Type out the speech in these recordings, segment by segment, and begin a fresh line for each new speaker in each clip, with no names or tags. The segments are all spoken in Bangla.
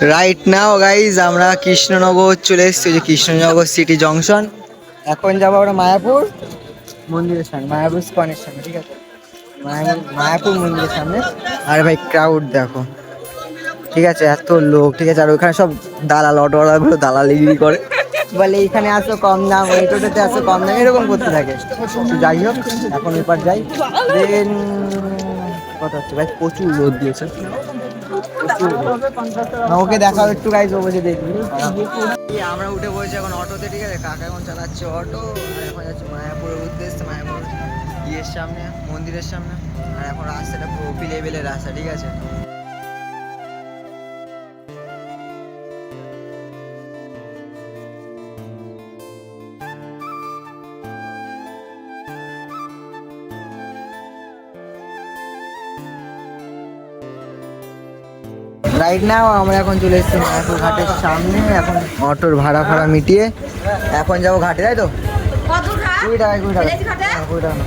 রাইট নাও গাইজ আমরা কৃষ্ণনগর চলে এসেছি, যে কৃষ্ণনগর সিটি জংশন এখন যাব আমরা মায়াপুর মন্দিরের সামনে, মায়াপুর স্কনের সামনে, ঠিক আছে? মায়াপুর মন্দিরের সামনে। আর ভাই ক্রাউড দেখো। ঠিক আছে, এত লোক, ঠিক আছে? আর ওখানে সব দালাল, অটোওয়ালাগুলো দালালিগিরি করে। বলে, এইখানে আসো কম দাম, ওই টোটোতে আসো কম দাম। এরকম করতে থাকে। যাই হোক, এখন এবার যাই। দেন কথা হচ্ছে? ভাই, প্রচুর রোদ দিয়েছে। ওকে দেখাও একটু গাইজ ও বসে দেখবি আমরা উঠে পড়েছি এখন অটোতে, ঠিক আছে? কাকা এখন চালাচ্ছে অটো, আর এখন যাচ্ছে মায়াপুরের উদ্দেশ্যে, মায়াপুর ইয়ের সামনে, মন্দিরের সামনে, আর এখন রাস্তাটা পুরো লেভেলের রাস্তা, ঠিক আছে? রাইট নাও আমরা এখন চলে এসেছি মায়াপুর ঘাটের সামনে। এখন অটোর ভাড়া ফাড়া মিটিয়ে এখন যাব ঘাটে তাই তো? কুড়ি টাকা কুড়ি টাকা। হ্যাঁ, কুড়ি টাকা।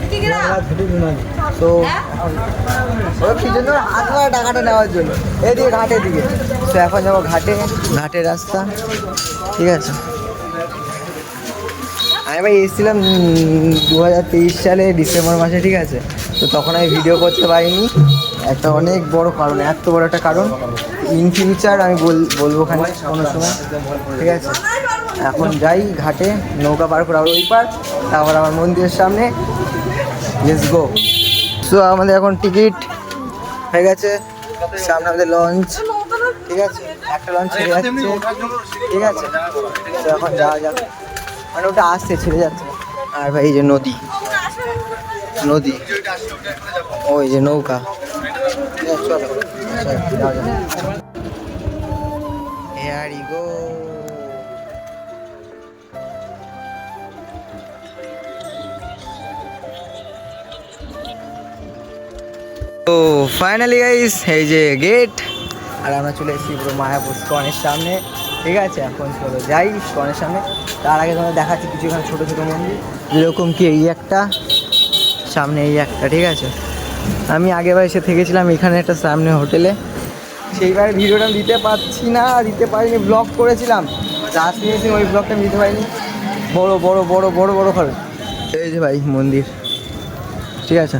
তো জন্য টাকাটা নেওয়ার জন্য। এদিকে ঘাটের দিকে। তো এখন যাব ঘাটে ঘাটের রাস্তা। ঠিক আছে? আমি এসেছিলাম দু হাজার তেইশ সালে ডিসেম্বর মাসে, ঠিক আছে? তো তখন আমি ভিডিও করতে পারিনি। একটা অনেক বড় কারণ, এত বড় একটা কারণ। ইন ফিউচার আমি বল- বলব খানি কোনো সময়, ঠিক আছে? এখন যাই ঘাটে, নৌকা পার করে আবার ওই পার, তারপর আমার মন্দিরের সামনে লেটস গো সো আমাদের এখন টিকিট হয়ে গেছে, সামনে আমাদের লঞ্চ ঠিক আছে? একটা লঞ্চ যাচ্ছে ঠিক আছে? তো এখন যাওয়া যাক। মানে ওটা আসছে, ছেড়ে যাচ্ছে। আর ভাই এই যে নদী। নদী। ওই যে নৌকা। You go. তো ফাইনালি গাইস এই যে গেট আর আমরা চলে এসেছি পুরো মায়াপুর স্কনের সামনে। ঠিক আছে এখন চলো যাই স্কনের সামনে। তার আগে তোমাদের দেখাচ্ছি কিছু এখানে ছোটো ছোটো মন্দির। যেরকম কি এই একটা, সামনে এই একটা, ঠিক আছে? আমি আগেবার এসে থেকেছিলাম এখানে একটা সামনে হোটেলে। সেইবার ভিডিওটা দিতে পারছি না, দিতে পারিনি ব্লগ করেছিলাম। লাস্ট মিনিট ওই ব্লগটা দিতে পারিনি। বড় বড় বড় বড় বড় খরচ এই যে ভাই, মন্দির। ঠিক আছে?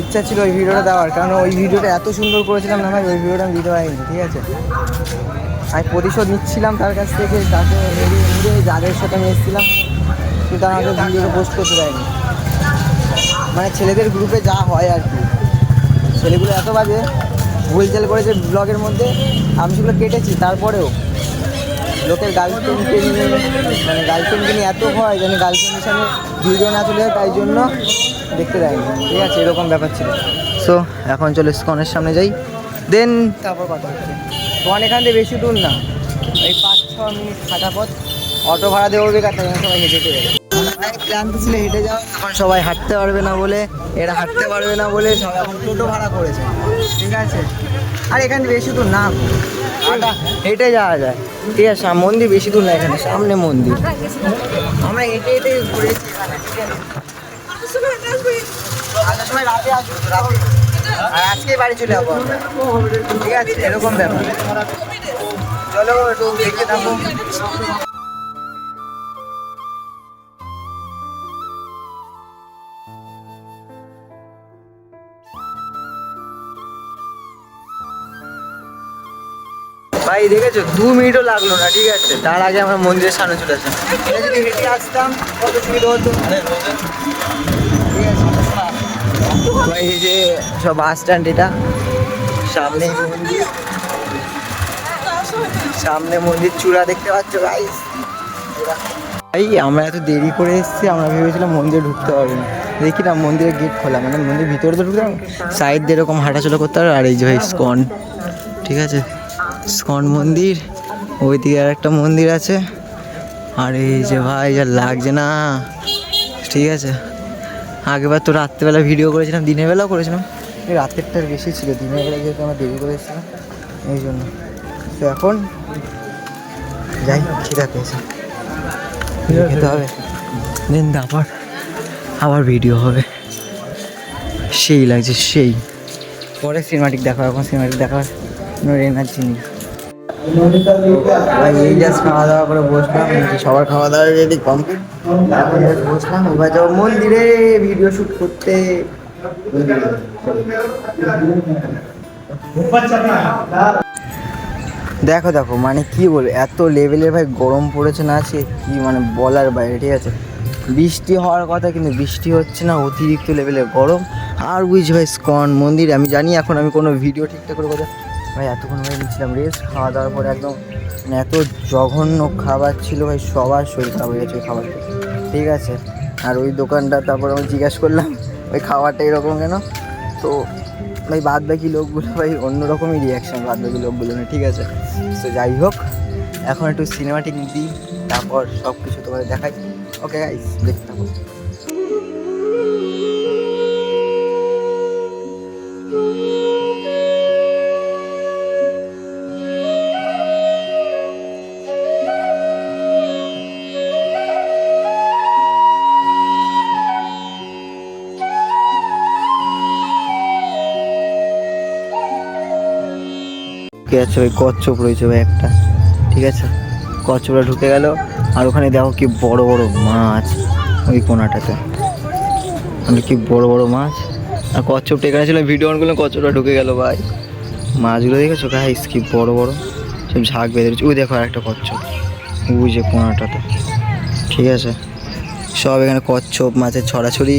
ইচ্ছা ছিল ওই ভিডিওটা দেওয়ার, কারণ ওই ভিডিওটা এত সুন্দর করেছিলাম না ভাই, ওই ভিডিওটা আমি দিতে পারিনি, ঠিক আছে? আমি প্রতিশোধ নিচ্ছিলাম তার কাছ থেকে, তাকে যাদের সাথে আমি এসেছিলাম কিন্তু আমাকে ভিডিওটা পোস্ট করতে দেয়নি। মানে ছেলেদের গ্রুপে যা হয় আর কি। ছেলেগুলো এত বাজে ভুলচাল করেছে ব্লগের মধ্যে, আমি সেগুলো কেটেছি, তারপরেও লোকের গার্লফ্রেন্ডকে নিয়ে মানে গার্লফ্রেন্ডকে নিয়ে এত হয় যেন গার্লফ্রেন্ডের সামনে ভিডিও না চলে যায়, তাই জন্য দেখতে দেয়নি। ঠিক আছে, এরকম ব্যাপার ছিল। সো এখন চলে স্কনের সামনে যাই। দেন তারপর কথা হচ্ছে। স্কন এখান থেকে বেশি দূর না। এই পাঁচ, ছ মিনিট হাঁটা পথ। অটো ভাড়া দেবো বেকার তাই সবাই হেঁটে হেঁটে যাবে। ক্লান্ত ছিল হেঁটে যাও এখন সবাই হাঁটতে পারবে না বলে, এরা হাঁটতে পারবে না বলে সবাই এখন টোটো ভাড়া করেছে। ঠিক আছে? আর এখানে বেশি দূর না। হেঁটে যাওয়া যায়। ঠিক আছে মন্দির বেশি দূর না এখানে, সামনে মন্দির। আমরা হেঁটে হেঁটে ঘুরেছি এখানে, ঠিক আছে? রাতে আসব। আর আজকেই বাড়ি চলে যাব ঠিক আছে, এরকম ব্যাপার। চলো, একটু দেখে থাকো। ভাই, দেখেছ? দু মিনিটও লাগল না, ঠিক আছে? তার আগে আমার মন্দিরের সামনে চলে আসলাম। যদি হেঁটে আসতাম কত সুবিধা হতো। সব বাস স্ট্যান্ড এটা সামনে সামনে মন্দির চূড়া দেখতে ভাই, আমরা এত দেরি করে এসেছি, আমরা ভেবেছিলাম মন্দিরে ঢুকতে পারব না দেখি না মন্দিরের গেট খোলা মানে মন্দির ভিতরে তো ঢুকতে সাইড দিয়ে এরকম হাঁটাচলা করতে হবে, আর এই যে ভাই, স্কন। ঠিক আছে? স্কন মন্দির, ওইদিকে আর একটা মন্দির আছে। আর এই যে ভাই, যা লাগছে না। ঠিক আছে? আগেবার তো রাত্রেবেলা ভিডিও করেছিলাম দিনের বেলাও করেছিলাম। এই রাতেরটার বেশি ছিল দিনের বেলা যেহেতু আমরা দেরি করে এসেছিলাম এই জন্য। তো এখন যাই খিদা পেয়েছে। খেতে হবে। দেন আবার আবার ভিডিও হবে। সেই লাগছে সেই। পরে সিনেমাটিক দেখা এখন সিনেমাটিক দেখার কোনো এনার্জি নেই এই জাস্ট খাওয়া দাওয়া করে বসলাম সবার খাওয়া দাওয়া রেডি কমপ্লিট এখন বসলাম, এবার যাব মন্দিরে ভিডিও শুট করতে। দেখো দেখো মানে কি বলব, এত লেভেলের ভাই গরম পড়েছে না আছে কি মানে বলার বাইরে, ঠিক আছে? বৃষ্টি হওয়ার কথা, কিন্তু বৃষ্টি হচ্ছে না, অতিরিক্ত লেভেলের গরম। আর বুঝ ভাই স্কন মন্দির, আমি জানি এখন আমি কোনো ভিডিও ঠিকঠাক করে কথা ভাই, এতক্ষণ ভাই নিচ্ছিলাম রেস্ট খাওয়া দাওয়ার পরে একদম মানে এত জঘন্য খাবার ছিল ভাই, সবার শরীর খারাপ হয়ে গেছে ওই খাবার ঠিক আছে, আর ওই দোকানটা, তারপর আমি জিজ্ঞাসা করলাম ওই খাবারটা এরকম কেন? তো, ভাই বাদ বাকি লোকগুলো, ভাই, অন্যরকমই রিয়াকশন বাদ বাকি লোকগুলো না ঠিক আছে? তো যাই হোক, এখন একটু সিনেমাটিক দিই, তারপর সব কিছু তোমাদের দেখাই। ওকে গাইস দেখতে থাকো। ঠিক আছে ওই কচ্ছপ রয়েছে ভাই একটা, ঠিক আছে? কচ্ছপটা ঢুকে গেল, আর ওখানে দেখো কি বড় বড় মাছ ওই কোনাটাতে। ওখানে কি বড় বড় মাছ। আর কচ্ছপটা এখানে ছিল, ভিডিও অন করলাম কচ্ছপটা ঢুকে গেল ভাই। মাছগুলো দেখেছ? গাইস, কি বড় বড়। সব ঝাঁক বেঁধে রয়েছে। ওই দেখো একটা কচ্ছপ ওই যে কোনাটাতে। ঠিক আছে? সব এখানে কচ্ছপ মাছের ছড়াছড়ি।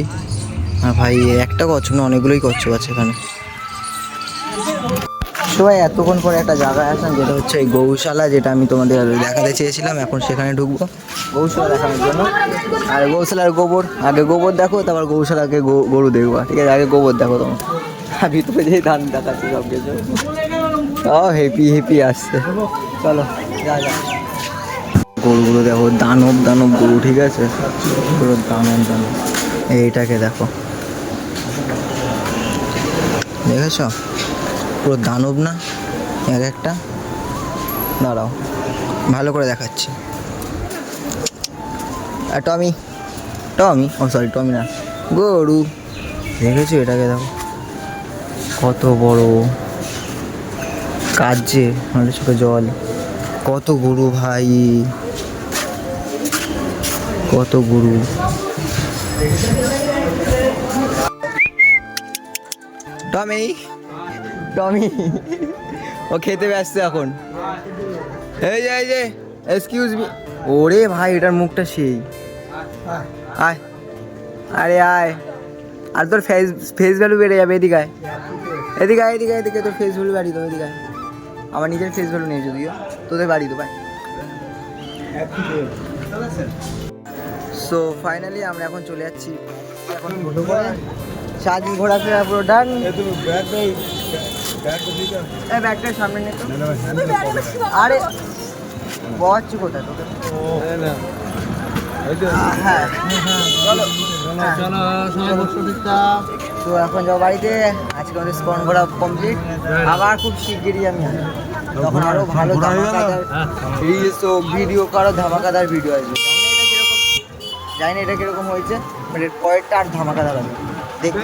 আর ভাই, একটা কচ্ছপ না, অনেকগুলোই কচ্ছপ আছে এখানে। সবাই এতক্ষণ পরে একটা জায়গায় আসলাম, যেটা হচ্ছে এই গৌশালা, যেটা আমি তোমাদের দেখাতে চেয়েছিলাম। এখন সেখানে ঢুকবো গৌশালা দেখানোর জন্য। আর গৌশালার গোবর, আগে গোবর দেখো, তারপর গৌশালাকে গরু দেখব। ঠিক আছে, আগে গোবর দেখো তোমার। আর ভিতরে যেই ধান দেখাচ্ছে সব কিছু তাও হেপি হেপি আসছে। চলো, যা যা। গরুগুলো দেখো, দানব দানব গরু, ঠিক আছে? দানব দানব। এইটাকে দেখো। দেখেছ? পুরো দানব না, এক একটা। দাঁড়াও, ভালো করে দেখাচ্ছি। আর টমি টমি, ও সরি টমি না, গরু। দেখেছ এটাকে দেখো? কত বড় কাজে আমাদের চোখে জল। কত গরু ভাই। কত গরু। টমি টমি। ও খেতে ব্যস্ত এখন। এই যে এই যে এক্সকিউজ মি ওরে ভাই, এটার মুখটা সেই। আয়। আরে আয়। আর তোর ফেস ফেস ভ্যালু বেড়ে যাবে এদিকে আয়। এদিকে আয়, এদিকে এদিকে তোর ফেস ভ্যালু বাড়ি তো এদিকে আয়। আমার নিজের ফেস ভ্যালু নেই যদিও। তোদের বাড়ি তো ভাই সো ফাইনালি আমরা এখন চলে যাচ্ছি। এখন সারাদিন ঘোরাফেরা পুরো ডান ব্যাগটা সামনে নে তো। আরে বচ্ছি কোথায় তোকে? হ্যাঁ। চলো হ্যাঁ। তো এখন যাব বাড়িতে। আজকে আমাদের স্কন ঘোরা কমপ্লিট আবার খুব শিগগিরই আমি আসব। তখন আরও ভালো ধামাকাদার রিলস ও ভিডিও কারও ধামাকাদার ভিডিও আসবে। জানি না এটা কীরকম জানি না এটা কীরকম হয়েছে বাট এর পরেরটা আর ধামাকাদার হবে। দেখতে